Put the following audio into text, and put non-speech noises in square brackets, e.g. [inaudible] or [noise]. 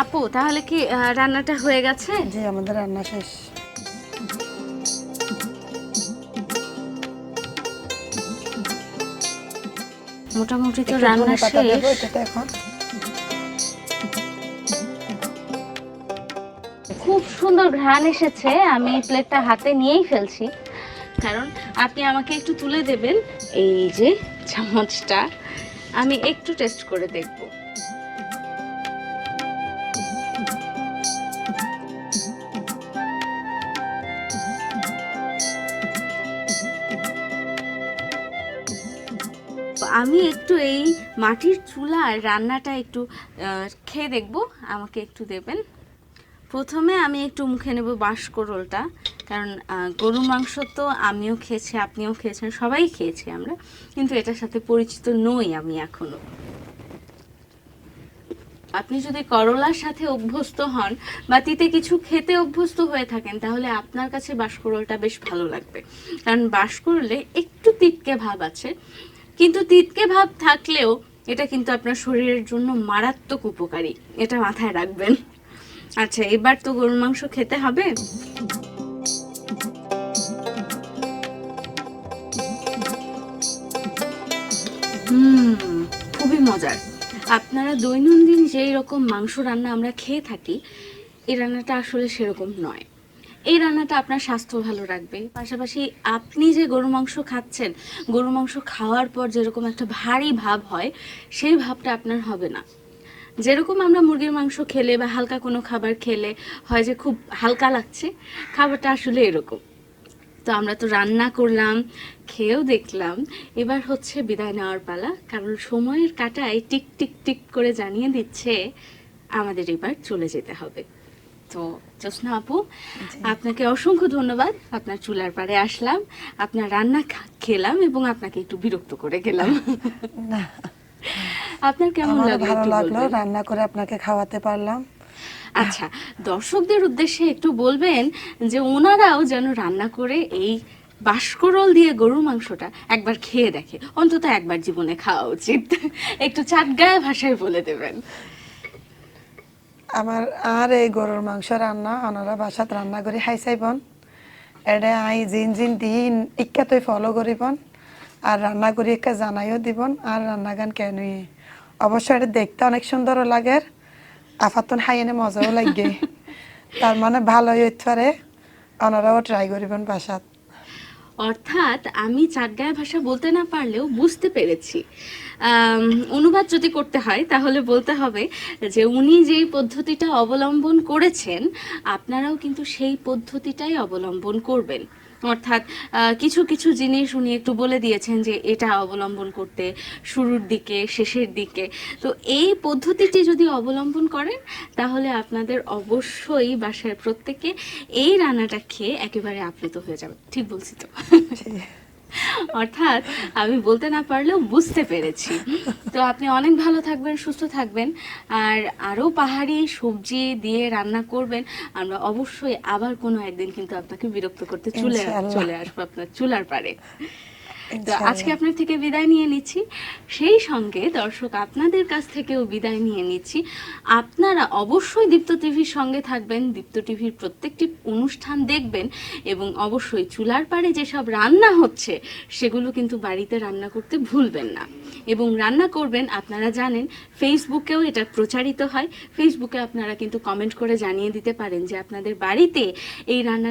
আপু তাহলে কি রান্নাটা হয়ে গেছে? জি আমাদের রান্না শেষ। মোটামুটি তো রান্না শেষ। এখন। খুব সুন্দর ঘ্রাণ এসেছে আমি প্লেটটা হাতে নিয়েই ফেলছি। কারণ আপনি আমাকে একটু তুলে দেবেন এই যে চামচটা আমি একটু টেস্ট করে দেখব। আমি একটু এই মাটির চুলার রান্নাটা একটু খেয়ে দেখব। আমাকে একটু দেবেন। প্রথমে আমি একটু মুখে নেব বাঁশকরোলটা কারণ গরুর মাংস তো আমিও খেয়েছি, আপনিও খেয়েছেন, সবাই খেয়েছি আমরা। কিন্তু এটার সাথে পরিচিত নই আমি এখনও। আপনি যদি করলার সাথে অভ্যস্ত হন বা তিতে কিছু খেতে অভ্যস্ত হয়ে থাকেন, তাহলে আপনার কাছে বাঁশকরোলটা বেশ ভালো লাগবে। কারণ বাঁশকরলে একটু তিতকে ভাব আছে। কিন্তু তিতকে ভাব থাকলেও এটা কিন্তু আপনার শরীরের জন্য মারাত্মক উপকারী। এটা মাথায় রাখবেন। আচ্ছা এবার তো গরুর মাংস খেতে হবে। হুম, খুবই মজার। আপনারা দৈনন্দিন যেই রকম মাংস রান্না আমরা খেয়ে থাকি, এই রান্নাটা আসলে সেরকম নয়। এই রান্নাটা আপনার স্বাস্থ্য ভালো রাখবে। পাশাপাশি আপনি যে গরু মাংস খাচ্ছেন গরু মাংস খাওয়ার পর যেরকম একটা ভারী ভাব হয়, সেই ভাবটা আপনার হবে না। যেরকম আমরা মুরগির মাংস খেলে বা হালকা কোনো খাবার খেলে হয় যে খুব হালকা লাগছে, খাবারটা আসলে এরকম। তো আমরা তো রান্না করলাম, খেয়েও দেখলাম, এবার হচ্ছে বিদায় নেওয়ার পালা। কারণ সময়ের কাটায় টিক টিক টিক করে জানিয়ে দিচ্ছে, আমাদের এবার চলে যেতে হবে। তো জ্যোৎস্না আপু আপনাকে অসংখ্য ধন্যবাদ। আপনার চুলার পাড়ে আসলাম আপনার রান্না খেলাম এবং আপনাকে একটু বিরক্ত করে গেলাম। আপনার কেমন লাগল ভালো লাগল রান্না করে আপনাকে খাওয়াতে পারলাম। আচ্ছা দর্শকদের উদ্দেশ্যে একটু বলবেন যে ওনারাও যেন রান্না করে এই বাস্করোল দিয়ে গরুর মাংসটা একবার খেয়ে দেখে। অন্তত একবার জীবনে খাওয়া উচিত। একটু চাটগায়া ভাষায় বলে দেবেন। আমার আর এই গরুর মাংস রান্না ওনারা বাসাত রান্না করে খাই চাইবন এটা আই জিন জিন দিন ইক্কা তুই ফলো করিবন আর রান্না করি একা জানাইও দিবন আর রান্না গান কেন অবশ্য এটা দেখতে অনেক সুন্দরও লাগে আফাতন খাই এনে মজাও লাগে। [laughs] তার মানে ভালোই হইতে পারে ওনারাও ট্রাই করিবেন বাসাত। অর্থাৎ আমি চাটগায়া ভাষা বলতে না পারলেও বুঝতে পেরেছি। অনুবাদ যদি করতে হয়, তাহলে বলতে হবে যে উনি যেই পদ্ধতিটা অবলম্বন করেছেন, আপনারাও কিন্তু সেই পদ্ধতিটাই অবলম্বন করবেন। অর্থাৎ কিছু কিছু জিনিস উনি একটু বলে দিয়েছেন যে এটা অবলম্বন করতে শুরুর দিকে শেষের দিকে। তো এই পদ্ধতিটি যদি অবলম্বন করেন তাহলে আপনাদের অবশ্যই বাসায় প্রত্যেকে এই রান্নাটা খেয়ে একেবারে আপ্লুত হয়ে যাবে ঠিক বলছি তো? [laughs] [laughs] অর্থাৎ আমি বলতে না পারলেও বুঝতে পেরেছি। তো আপনি অনেক ভালো থাকবেন সুস্থ থাকবেন আর আরও পাহাড়ি সবজি দিয়ে রান্না করবেন আমরা অবশ্যই আবার কোনো একদিন কিন্তু আপনাকে বিরক্ত করতে চলে চলে আসব আপনার চুলার পারে তো আজকে আপনার থেকে বিদায় নিয়ে নিচ্ছি। সেই সঙ্গে দর্শক আপনাদের কাছ থেকেও বিদায় নিয়ে নিচ্ছি। আপনারা অবশ্যই দীপ্ত টিভির সঙ্গে থাকবেন। দীপ্ত টিভির প্রত্যেকটি অনুষ্ঠান দেখবেন এবং অবশ্যই চুলার পাড়ে যেসব রান্না হচ্ছে, সেগুলো কিন্তু বাড়িতে রান্না করতে ভুলবেন না। এবং রান্না করবেন, আপনারা জানেন, ফেসবুকেও এটা প্রচারিত হয়। ফেসবুকে আপনারা কিন্তু কমেন্ট করে জানিয়ে দিতে পারেন যে আপনাদের বাড়িতে এই রান্না